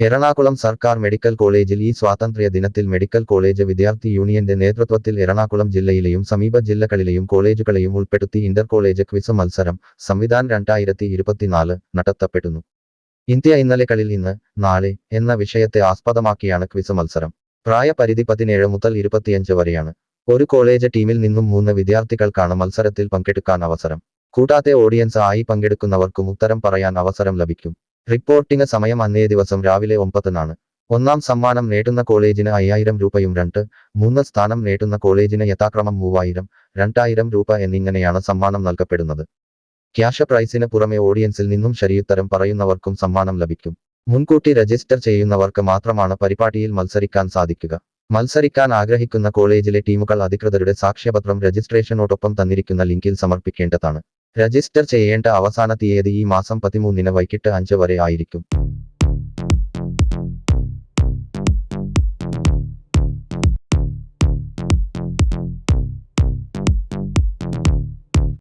എറണാകുളം സർക്കാർ മെഡിക്കൽ കോളേജിൽ ഈ സ്വാതന്ത്ര്യ ദിനത്തിൽ മെഡിക്കൽ കോളേജ് വിദ്യാർത്ഥി യൂണിയന്റെ നേതൃത്വത്തിൽ എറണാകുളം ജില്ലയിലെയും സമീപ ജില്ലകളിലെയും കോളേജുകളെയും ഉൾപ്പെടുത്തി ഇന്റർ കോളേജ് ക്വിസ് മത്സരം സംവിധാൻ രണ്ടായിരത്തി ഇരുപത്തിനാല് നടത്തപ്പെടുന്നു. ഇന്ത്യ ഇന്നലെകളിൽ ഇന്ന് നാളെ എന്ന വിഷയത്തെ ആസ്പദമാക്കിയാണ് ക്വിസ് മത്സരം. പ്രായപരിധി പതിനേഴ് മുതൽ ഇരുപത്തിയഞ്ച് വരെയാണ്. ഒരു കോളേജ് ടീമിൽ നിന്നും മൂന്ന് വിദ്യാർത്ഥികൾക്കാണ് മത്സരത്തിൽ പങ്കെടുക്കാൻ അവസരം. കൂടാതെ ഓഡിയൻസ് ആയി പങ്കെടുക്കുന്നവർക്കും ഉത്തരം പറയാൻ അവസരം ലഭിക്കും. റിപ്പോർട്ടിംഗ് സമയം അന്നേ ദിവസം രാവിലെ ഒമ്പതിനാണ്. ഒന്നാം സമ്മാനം നേടുന്ന കോളേജിന് അയ്യായിരം രൂപയും രണ്ട് മൂന്ന് സ്ഥാനം നേടുന്ന കോളേജിന് യഥാക്രമം മൂവായിരം രണ്ടായിരം രൂപ എന്നിങ്ങനെയാണ് സമ്മാനം നൽകപ്പെടുന്നത്. ക്യാഷ് പ്രൈസിന് പുറമെ ഓഡിയൻസിൽ നിന്നും ശരിയുത്തരം പറയുന്നവർക്കും സമ്മാനം ലഭിക്കും. മുൻകൂട്ടി രജിസ്റ്റർ ചെയ്യുന്നവർക്ക് മാത്രമാണ് പരിപാടിയിൽ മത്സരിക്കാൻ സാധിക്കുക. മത്സരിക്കാൻ ആഗ്രഹിക്കുന്ന കോളേജിലെ ടീമുകൾ അധികൃതരുടെ സാക്ഷ്യപത്രം രജിസ്ട്രേഷനോടൊപ്പം തന്നിരിക്കുന്ന ലിങ്കിൽ സമർപ്പിക്കേണ്ടതാണ്. രജിസ്റ്റർ ചെയ്യേണ്ട അവസാന തീയതി ഈ മാസം പതിമൂന്നിന് വൈകിട്ട് അഞ്ച് വരെ ആയിരിക്കും.